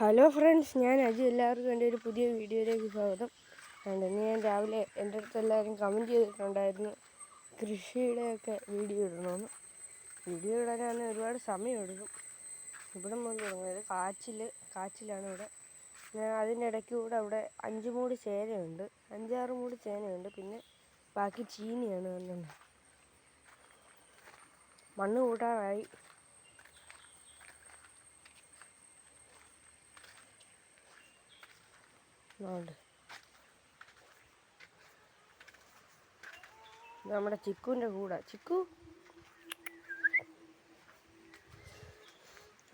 Hello friends ഞാൻ അജി എല്ലാവർക്കും എന്റെ ഒരു പുതിയ വീഡിയോയിലേക്ക് സ്വാഗതം. അതുകൊണ്ട് ഇന്ന് ഞാൻ രാവിലെ എന്റെ അടുത്ത് എല്ലാവരും കമന്റ് ചെയ്തിട്ടുണ്ടായിരുന്നു കൃഷിയുടെയൊക്കെ വീഡിയോ ഇടണമെന്ന്. വീഡിയോ ഇടാനാണ് ഒരുപാട് സമയം എടുക്കും ഇവിടെ മുതൽ തുടങ്ങിയത് കാച്ചിൽ കാച്ചിലാണ് ഇവിടെ ഞാൻ അതിന്റെ ഇടയ്ക്ക് കൂടെ അവിടെ അഞ്ച് മൂട് ചേനയുണ്ട് അഞ്ചാറ് മൂട് ചേനയുണ്ട് പിന്നെ ബാക്കി ചീനിയാണ് വന്നത്. മണ്ണ് കൂട്ടാറായി ഉണ്ട്. നമ്മുടെ ചിക്കുവിന്റെ കൂടെ. ചിക്കു?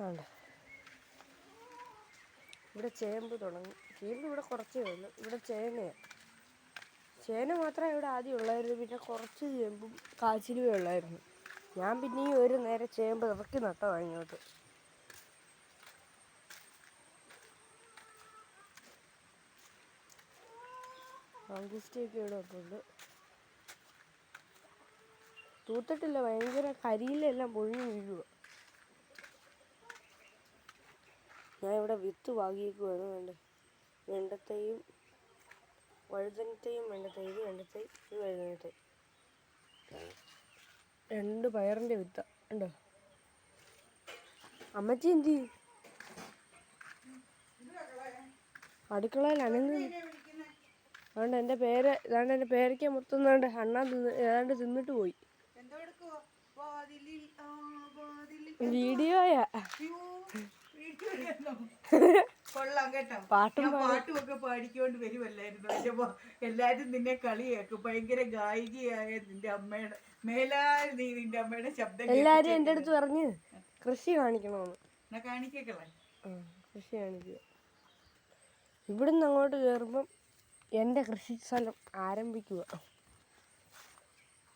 ഉണ്ട്. ഇവിടെ ചേമ്പ് തുടങ്ങി. ചേമ്പ് ഇവിടെ കുറച്ചേ ഉള്ളൂ. ഇവിടെ ചേനയാണ് ചേന മാത്രമേ ഇവിടെ ആദ്യം ഉള്ളായിരുന്നു. പിന്നെ കുറച്ച് ചേമ്പും കാച്ചിലുമേ ഉള്ളായിരുന്നു. ഞാൻ പിന്നെയും ഒരു നേരെ ചേമ്പ് ഇറക്കി നട്ടതാണ് ഇങ്ങോട്ട്. മങ്കുസ്റ്റിയൊക്കെ ഇവിടെ ഉണ്ട് തൂത്തിട്ടില്ല ഭയങ്കര കരിയിലെല്ലാം പൊഴിഞ്ഞു വീഴുക ഞാൻ ഇവിടെ വിത്ത് പാകിയേക്കുവാണ് വേണ്ട വെണ്ടത്തയും വഴുതനത്തെയും വെണ്ടത്തൈ ഇത് വെണ്ടത്തൈ ഇത് വഴുതനത്തൈ രണ്ട് പയറിന്റെ വിത്ത. ഉണ്ടോ അമ്മച്ചി എന്ത് അടുക്കളയിൽ അനങ്ങ് അതുകൊണ്ട് എന്റെ പേര് ഏതാണ്ട് എന്റെ പേരയ്ക്ക് മൊത്തം അണ്ണാൻ തിന്ന് ഏതാണ്ട് തിന്നിട്ട് പോയി. വീഡിയോയാ കൊള്ളാം കേട്ടോ. പാട്ടും പാട്ടുമൊക്കെ പാടിക്കൊണ്ട് വരുമല്ലായിരുന്നു എല്ലാരും നിന്നെ കളിയാക്കും. ഭയങ്കര ഗായികയായ നിന്റെ അമ്മയുടെ മേലാൽ നീ നിന്റെ അമ്മയുടെ ശബ്ദം എല്ലാരും എന്റെ അടുത്ത് പറഞ്ഞ് കൃഷി കാണിക്കണമെന്ന് എന്നാ കൃഷി കാണിക്കുക. ഇവിടുന്ന് അങ്ങോട്ട് കയറുമ്പം എന്റെ കൃഷി സ്ഥലം ആരംഭിക്കുക.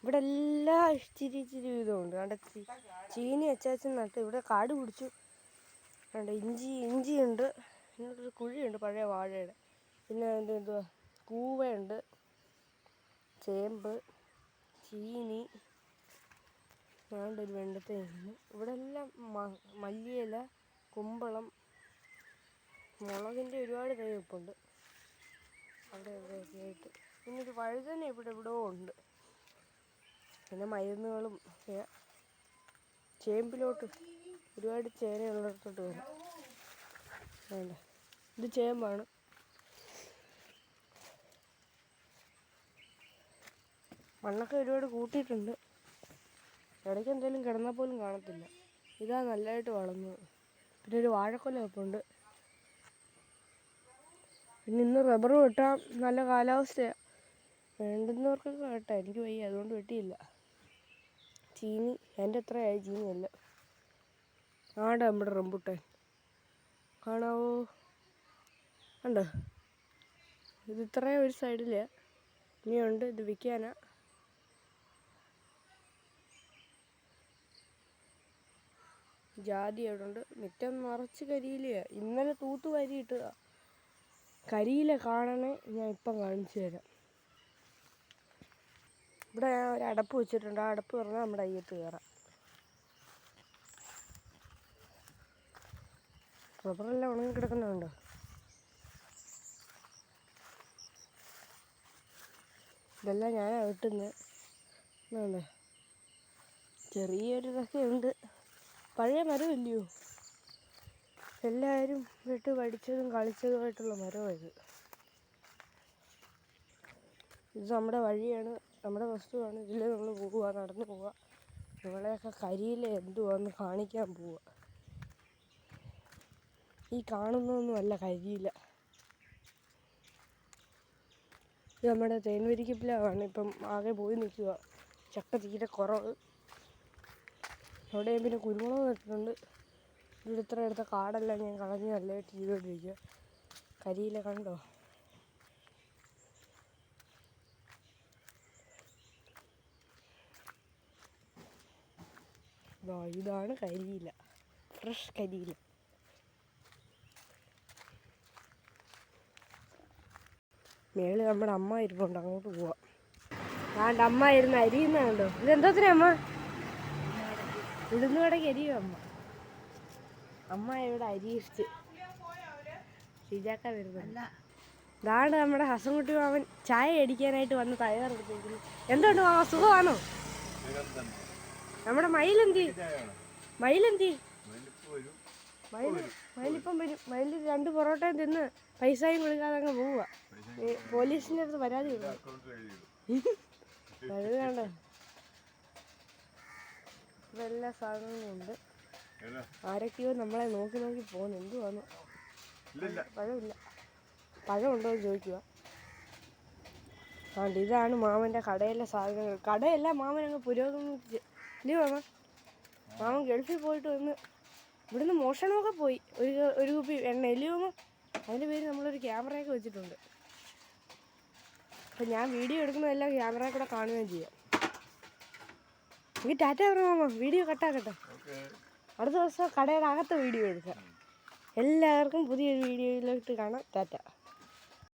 ഇവിടെ എല്ലാ ഇച്ചിരി ഇച്ചിരി വീതമുണ്ട് കണ്ട? ചീനി അച്ചാച്ചൻ നട്ട് ഇവിടെ കാട് പിടിച്ചു. കണ്ട? ഇഞ്ചി ഇഞ്ചിയുണ്ട്. ഒരു കുഴിയുണ്ട് പഴയ വാഴയുടെ. പിന്നെ അതിന്റെ എന്തുവാ കൂവയുണ്ട്. ചേമ്പ് ചീനി. ഞാണ്ടൊരു വെണ്ടത്തേന്ന് ഇവിടെ എല്ലാം മല്ലിയില കുമ്പളം മുളകിന്റെ ഒരുപാട് തൈ ഇപ്പുണ്ട് അവിടെ എവിടെയൊക്കെ ആയിട്ട്. പിന്നെ വഴുതന ഇവിടെ എവിടെയോ ഉണ്ട്. പിന്നെ മരുന്നുകളും ഒക്കെ ചേമ്പിലോട്ട് ഒരുപാട് ചേനയുള്ളിടത്തോട്ട് വരാം. വേണ്ട. ഇത് ചേമ്പാണ്. മണ്ണൊക്കെ ഒരുപാട് കൂട്ടിയിട്ടുണ്ട്. ഇടയ്ക്ക് എന്തെങ്കിലും കിടന്നാൽ പോലും കാണത്തില്ല. ഇതാ നല്ലതായിട്ട് വളർന്നത്. പിന്നെ ഒരു വാഴക്കൊല വെപ്പുണ്ട് പിന്നെ ഇന്ന് റബ്ബർ വെട്ടാൻ നല്ല കാലാവസ്ഥയാണ് വേണ്ടുന്നവർക്കൊക്കെ വെട്ടാം എനിക്ക് വയ്യ. അതുകൊണ്ട് വെട്ടിയില്ല. ചീനി. എന്റെ അത്രയായി ചീനിയല്ല ആടെ നമ്മുടെ റംബുട്ടാൻ. കാണാവോ? കണ്ടോ? ഇത് ഇത്രയും ഒരു സൈഡിൽ. ഇനിയുണ്ട്. ഇത് വിൽക്കാനാ. ജാതി അവിടെ ഉണ്ട്. മുറ്റം നിറച്ച് കരിയില്ല ഇന്നലെ തൂത്ത് കരിയിട്ടതാ കരിയില കാണണേ ഞാൻ ഇപ്പം കാണിച്ചു തരാം. ഇവിടെ ഞാൻ ഒരു അടപ്പ് വെച്ചിട്ടുണ്ട്. ആ അടപ്പ് പറഞ്ഞാൽ നമ്മുടെ അയ്യത്ത് കയറാം. റബ്ബറെല്ലാം ഉണങ്ങി കിടക്കുന്നുണ്ടോ? ഇതെല്ലാം ഞാൻ വെട്ടുന്നത് ചെറിയൊരു ഇതൊക്കെ ഉണ്ട്. പഴയ മരമില്ലയോ? എല്ലാവരും വെട്ട് പഠിച്ചതും കളിച്ചതുമായിട്ടുള്ള മരമാണ് ഇത് നമ്മുടെ വഴിയാണ് നമ്മുടെ വസ്തുവാണ്. ഇതിൽ നമ്മൾ പോവുക നടന്നു പോവുക. നിങ്ങളെയൊക്കെ കരിയില എന്തുവാന്ന് കാണിക്കാൻ പോവുക. ഈ കാണുന്നതൊന്നുമല്ല കരിയില. ഇത് നമ്മുടെ തേൻവരിക്കപ്പിലാണ് ഇപ്പം ആകെ പോയി നിൽക്കുക. ചക്ക തീരെ കുറവ്. അവിടെയും പിന്നെ കുരുമുളക് നട്ടിട്ടുണ്ട്. ഇവിടെ ഇത്ര എടുത്ത കാടെല്ലാം ഞാൻ കളഞ്ഞ് നല്ലതായിട്ട് ചെയ്തുകൊണ്ടിരിക്കുക കരിയില കണ്ടോ? ഇതാണ് കരിയില. ഫ്രഷ് കരിയില. മേളിൽ നമ്മുടെ അമ്മ ഇരിപ്പുണ്ട് അങ്ങോട്ട് പോവാം. ആണ്ട് അമ്മ ഇരുന്ന് അരിയുന്നുണ്ടോ ഇതെന്തോത്തിനാ അമ്മ? ഉഴുന്ന് കടയ്ക്ക് അരിയോ അമ്മ? അമ്മ ഇവിടെ അരി ഇഷ്ട്. ഷിജാക്ക വരുന്നത്. അല്ല. ഇതാണ് നമ്മുടെ ഹസൻകുട്ടി മാമൻ ചായ അടിക്കാനായിട്ട് വന്ന് തയ്യാറെടുത്തിരിക്കുന്നു എന്തുകൊണ്ട് മാമ? സുഖമാണോ? നമ്മുടെ മയിലെന്തി? മയിലെന്തി? മയിലിപ്പം വരും. മയിൽ രണ്ട് പൊറോട്ടയും തിന്ന് പൈസയും കൊടുക്കാതെ അങ്ങ് പോവുക. പോലീസിന്റെ അടുത്ത് പരാതി കൊടുക്കും ഇപ്പം എല്ലാ സാധനങ്ങളും ഉണ്ട്. ആരൊക്കെയോ നമ്മളെ നോക്കി നോക്കി പോകുന്നു. എന്തുവാന്ന്? പഴമില്ല. പഴമുണ്ടോ എന്ന് ചോദിക്കുക. ആണ്ട് ഇതാണ് മാമന്റെ കടയിലെ സാധനങ്ങൾ. കടയല്ല മാമൻ അങ്ങ് പുരോഗമിച്ച്. ഇല്ലയോ മാമ? മാമൻ ഗൾഫിൽ പോയിട്ട് വന്ന് ഇവിടുന്ന് മോഷണമൊക്കെ പോയി. ഒരു ഒരു കുപ്പി എണ്ണ ഇല്ലയോ മാമ? അതിന്റെ പേര് നമ്മളൊരു ക്യാമറയൊക്കെ വെച്ചിട്ടുണ്ട്. അപ്പം ഞാൻ വീഡിയോ എടുക്കുന്നതെല്ലാം ക്യാമറയിൽ കൂടെ കാണുകയും ചെയ്യാം. എനിക്ക് ടാറ്റ പറഞ്ഞു മാമ. വീഡിയോ കട്ടാക്കട്ടെ. അടുത്ത ദിവസം കടയുടെ അകത്ത് വീഡിയോ എടുക്കാം എല്ലാവർക്കും പുതിയൊരു വീഡിയോയിലോട്ട് കാണാം. ടാറ്റ.